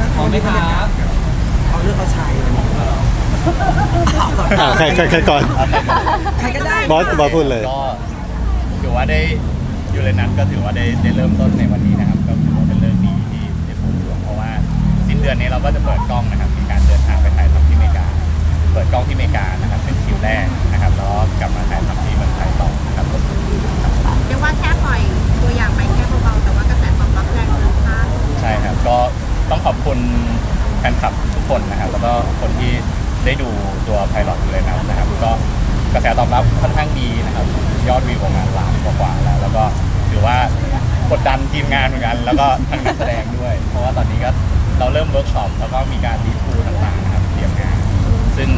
ครับเอาเลือกเอาชายเอาก่อนอ่าใครใครใครก่อน ใครก็ได้บอสบอสพูดเลย ก็ถือว่าได้อยูเรนัสก็ถือว่าได้ได้เริ่มต้นในวันนี้นะครับ ก็ถือว่าเป็นเรื่องดีที่ได้พูดถึงเพราะว่าสิ้นเดือนนี้เราก็จะเปิดกล้องนะครับมีการเดินทางไปถ่ายทำที่อเมริกา เปิดกล้องที่อเมริกานะครับเป็นคิวแรกนะครับแล้วก็กลับมาถ่ายทำที่เมืองไทยต่อนะครับเรียกว่าแค่ปล่อยตัวอย่างไป ตอบรับค่อนข้างดีนะครับ ยอดวิวประมาณล้านกว่าๆแล้ว แล้วก็ถือว่ากดดันทีมงานเหมือนกัน แล้วก็ทางนักแสดงด้วย เพราะว่าตอนนี้ก็เราเริ่มเวิร์กช็อปแล้วก็มีการรีทูต่างๆนะครับเตรียมงาน ซึ่ง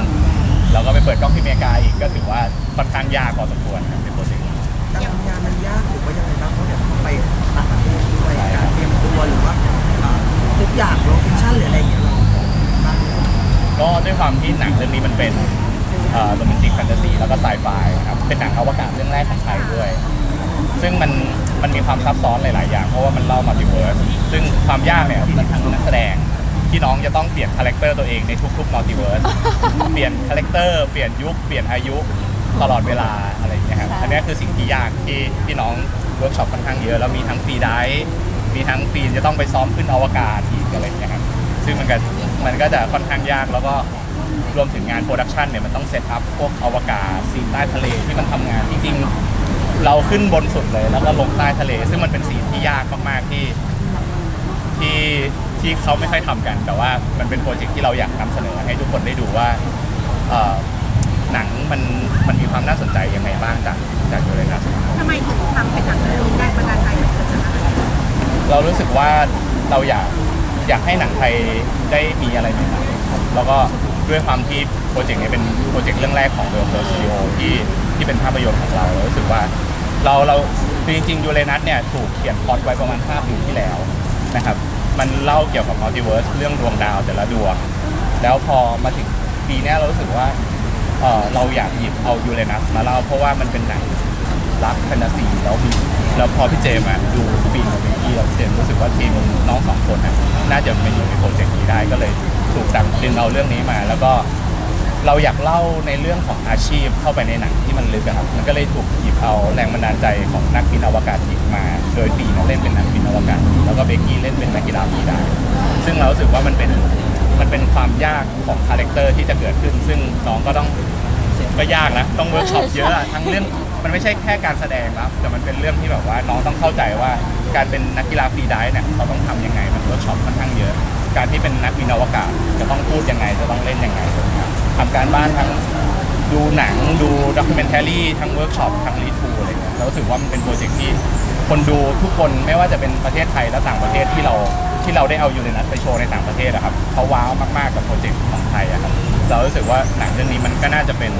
เราก็ไปเปิดกล้องที่อเมริกาอีกก็ถือว่าค่อนข้างยากพอสมควรครับในโปรเจกต์นี้การทำงานมันยากหรือว่ายังไงบ้างเพราะเดี๋ยวต้องไปต่างประเทศด้วยการเตรียมตัวหรือว่าอ่าทุกอย่างโลเคชั่นหรืออะไรอย่างเงี้ยเราบ้างไหม ก็ด้วยความที่หนังเรื่องนี้มันเป็น โรแมนติกแฟนตาซีแล้วก็ไซไฟครับ เป็นหนังอวกาศเรื่องแรกของไทยด้วย ซึ่งมันมันมีความซับซ้อนหลาย ๆ อย่าง เพราะว่ามันเล่ามัลติเวิร์สซึ่งความยากเนี่ยมันทั้งนักแสดงที่น้องจะต้องเปลี่ยนคาแรคเตอร์ตัวเองในทุกๆมัลติเวิร์ส เปลี่ยนคาแรคเตอร์เปลี่ยนยุค เปลี่ยนอายุตลอดเวลาอะไรอย่างเงี้ยครับ อันนี้คือสิ่งที่ยากที่ที่น้องเวิร์กช็อปค่อนข้างเยอะ แล้วมีทั้งฟรีไดฟ์มีทั้งฟรีจะต้องไปซ้อมขึ้นอวกาศอีกอะไรอย่างเงี้ยครับ ซึ่งมันก็มันก็จะค่อนข้างยากแล้วก็ รวมถึงงานโปรดักชันเนี่ยมันต้องเซตอัพพวกอวกาศซีนใต้ทะเลที่มันทำงานจริงๆเราขึ้นบนสุดเลย แล้วก็ลงใต้ทะเล ซึ่งมันเป็นซีนที่ยากมากๆที่ที่ที่เขาไม่ค่อยทำกัน แต่ว่ามันเป็นโปรเจกต์ที่เราอยากนำเสนอให้ทุกคนได้ดูว่าเอ่อหนังมันมันมีความน่าสนใจยังไงบ้างจากจากยูเรนัส ทำไมถึงทำเป็นหนังเรื่องนี้แรงบันดาลใจมันเกิดจากอะไรเรารู้สึกว่าเราอยากอยากให้หนังไทยได้มีอะไรใหม่ๆครับแล้วก็ ด้วยความที่โปรเจกต์นี้เป็นโปรเจกต์เรื่องแรกของเวลเ r อร์สตูดิโอที่ที่เป็นภาพยนตร์ของเราเรารู้สึกว่าเราเราคือจริงๆยูเรนัสเนี่ยถูกเขียนพล็อดไว้ประมาณ5ปีที่แล้วนะครับมันเล่าเกี่ยวกับมัลติเวิร์สเรื่องดวงดาวแต่ละดวง แล้วพอมาถึงปีนี้เรารู้สึกว่าเออเราอยากหยิบเอายูเรนัสมาเล่าเพราะว่ามันเป็นหนังรักแฟนตาซีแล้วมีแล้วพอพี่เจมส์ดูฟิล์ มกับวิกกี้แล้วพี่เจมส์รู้สึกว่าทีมน้องสองคนอะน่าจะมาอยู่ในโปรเจกต์นี้ได้ก็เลยถูกดังดึงเอาเรื่องนี้มา แล้วก็เราอยากเล่าในเรื่องของอาชีพเข้าไปในหนังที่มันลึกอะครับมันก็เลยถูกหยิบเอาแรงบันดาลใจของนักบินอวกาศหญิงมา โดยฟีนเล่นเป็นนักบินอวกาศแล้วก็เบกกี้เล่นเป็นนักกีฬาฟีดาซึ่งเรารู้สึกว่ามันเป็นมันเป็นความยากของคาแรคเตอร์ที่จะเกิดขึ้น ซึ่งน้องก็ต้องก็ยากนะต้องเวิร์กช็อปเยอะอะทั้งเรื่องมันไม่ใช่แค่การแสดงครับแต่มันเป็นเรื่องที่แบบว่าน้องต้องเข้าใจว่า การเป็นนักกีฬาฟรีไดฟ์เนี่ยเราต้องทำยังไงมันเวิร์กช็อปค่อนข้างเยอะ การที่เป็นนักบินอวกาศจะต้องพูดยังไงจะต้องเล่นยังไงทำการบ้านทั้งดูหนังดูด็อกิเมนท r รี่ทั้งเวิร์กช็อปทั้งรีทูอะไรเงี้ยเรารู้สึกว่ามันเป็นโปรเจกต์ที่คนดูทุกคนไม่ว่าจะเป็นประเทศไทยและต่างประเทศที่เราที่เราได้เอาอยูเรนัสไปโชว์ในต่างประเทศอะครับเขาว้าวมากๆกับโปรเจกต์ของไทยอะครับเรารู้สึกว่าหนังเรื่องนี้มันก็น่าจะเป็น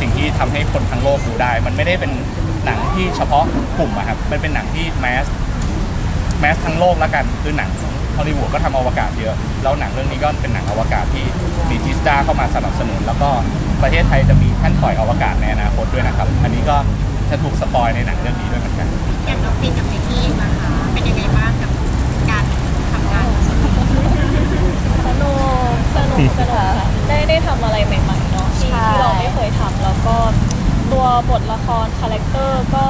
สิ่งที่ทำให้คนทั้งโลกดูได้ มันไม่ได้เป็นหนังที่เฉพาะกลุ่มอะครับมันเป็นหนังที่แมส แมสทั้งโลกแล้วกันคือหนังฮอลลีวูดก็ทำอวกาศเยอะ แล้วหนังเรื่องนี้ก็เป็นหนังอวกาศที่มีทิสตาเข้ามาสนับสนุน แล้วก็ประเทศไทยจะมีแท่นปล่อยอวกาศในอนาคตด้วยนะครับ อันนี้ก็จะถูกสปอยในหนังเรื่องนี้ด้วยเหมือนกันอย่างน้องฟินกับเบกกี้เองนะคะเป็นยังไงบ้างกับการทำงานสนุกสนุกสนุกค่ะได้ได้ทำอะไรใหม่ๆเนาะที่ใช่ที่เราไม่เคยทำแล้วก็ตัวบทละครคาแรคเตอร์ก็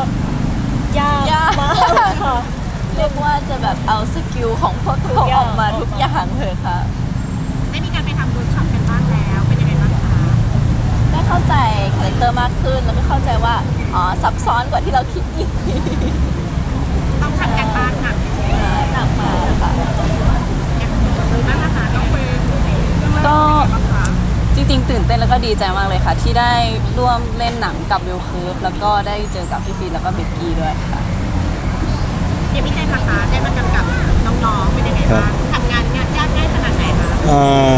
ยากยากมากค่ะ เอาสกิลของพวกทุกเขาอย่าองอกมาทุกอย่างเลยค่ะ ได้มีการไปทำเวิร์กช็อปกันบ้างแล้ว เป็นยังไงบ้างคะได้เข้าใจคาแรคเตอร์มากขึ้น แล้วก็เข้าใจว่า อ๋อ ซับซ้อนกว่าที่เราคิดอีก ต้องทำกันบ้านหนักหนักมากค่ะอย่างหรือบ้างนะคะน้องเฟิร์นก็บ้างคะจริงๆ ตื่นเต้นแล้วก็ดีใจมากเลยค่ะ ที่ได้ร่วมเล่นหนังกับวิวคืฟแล้วก็ได้เจอกับพี่ฟีนแล้วก็เบกกี้ด้วยค่ะ เดี๋ยวพี่เจนนะคะได้มากำกับน้องๆเป็นยังไงบ้างทำงานยากง่ายขนาดไหนคะเอ่อ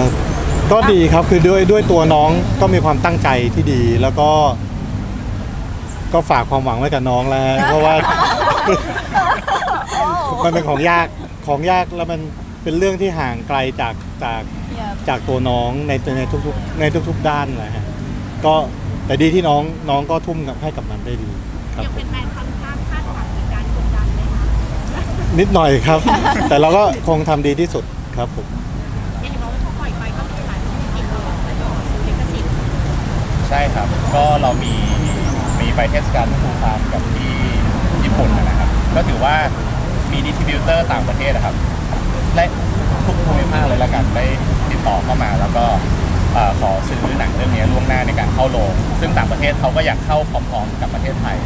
ก็ดีครับคือด้วยด้วยตัวน้องก็มีความตั้งใจที่ดีแล้วก็ ก็ฝากความหวังไว้กับน้องแล้วฮะเพราะว่า มันเป็นของยากของยากแล้วมันเป็นเรื่องที่ห่างไกลจากจากจากตัวน้องในในทุกๆในทุก ๆ ด้านนะฮะก็แต่ดีที่น้องน้องก็ทุ่มกับให้กับมันได้ดีครับ ยังผเป็มนแฟนคอน นิดหน่อยครับ แต่เราก็คงทำดีที่สุดครับผมใช่ครับ ก็เรามีมีไปเทศกาลฟูฟามกับที่ญี่ปุ่นนะครับ ก็ถือว่ามีดิสติบิวเตอร์ต่างประเทศนะครับและทุกภูมิภาคเลยละกันได้ติดต่อเข้ามา แล้วก็ขอซื้อหนังเรื่องนี้ล่วงหน้าในการเข้าโรงซึ่งต่างประเทศเขาก็อยากเข้าพร้อมๆกับประเทศไทย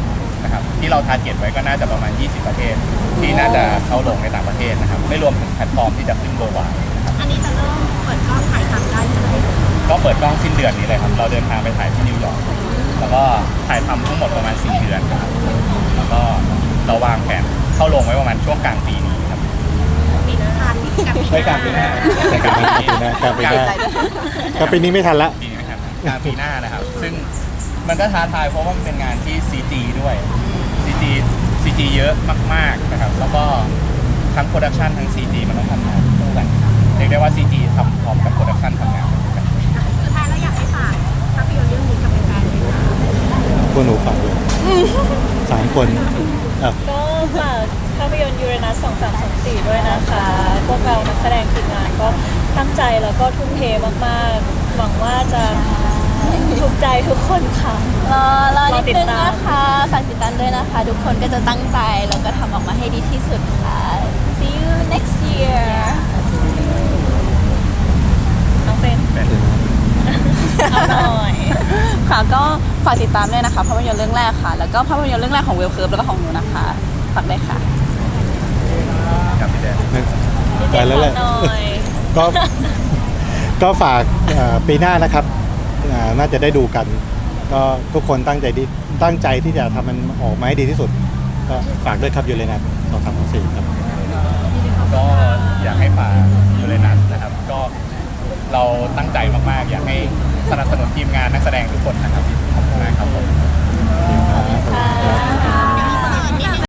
นะครับที่เราทาร์เก็ตไว้ก็น่าจะประมาณ 20 ประเทศ ที่น่าจะเข้าโรงในต่างประเทศนะครับไม่รวมถึงแพลตฟอร์มที่จะขึ้นเบอร์วายอันนี้จะเริ่มเปิดกล้องถ่ายทำได้ใช่ไหมก็เปิดกล้องสิ้นเดือนนี้เลยครับเราเดินทางไปถ่ายที่นิวยอร์กแล้วก็ถ่ายทำทั้งหมดประมาณ 4 เดือนครับแล้วก็เราวางแผนเข้าลงไว้ประมาณช่วงกลางปีนี้ครับปีหน้าทันกับไม่กลางปีหน้าไม่กลางปีนี้กลางปีหน้าก็ปีนี้ไม่ทันละ ปีนี้นะครับกลางปีหน้านะครับ ซึ่ง มันก็ท้าทายเพราะว่ามันเป็นงานที่ CG ด้วย CG CG เยอะมากๆนะครับ แล้วก็ทั้งโปรดักชันทั้ง CG มันต้องทำงานคู่กันเรียกได้ว่า CG ทำพร้อมกับโปรดักชันทำงานคู่กันสุดท้ายแล้วอยากให้ฝากภาพยนตร์เรื่องนี้กับแฟนๆเลยค่ะพวกหนูฟังด้วยสามคนอะ ก็ฝากภาพยนตร์ยูเรนัส2324 ด้วยนะคะ พวกเรานักแสดงทีมงานก็ตั้งใจแล้วก็ทุ่มเทมากๆ หวังว่าจะ ถูกใจทุกคนค่ะ รอรอนิดรอติดนึงตามนะคะฝากติดตามด้วยนะคะ ทุกคนก็จะตั้งใจ แล้วก็ทำออกมาให้ดีที่สุดค่ะ see you next year น้องเฟรนเอาหน่อยค่ะก็ฝากติดตามด้วยนะคะภาพยนตร์เรื่องแรกค่ะ แล้วก็ภาพยนตร์เรื่องแรกของเวลเคิร์ฟแล้วก็ของหนูนะคะฝากด้วยค่ะครับพี่แดนไปแล้วแหละหน่อย ก็ก็ฝากเอ่อปีหน้านะครับ อ่าน่าจะได้ดูกัน ก็ทุกคนตั้งใจดีตั้งใจที่จะทำมันออกมาให้ดีที่สุด ก็ฝากด้วยครับอยู่เลยนัสองสามสี่ครับ ก็อยากให้ฝากยูเรนัสนะครับ ก็เราตั้งใจมากๆ อยากให้สนับสนุนทีมงานนักแสดงทุกคนนะครับ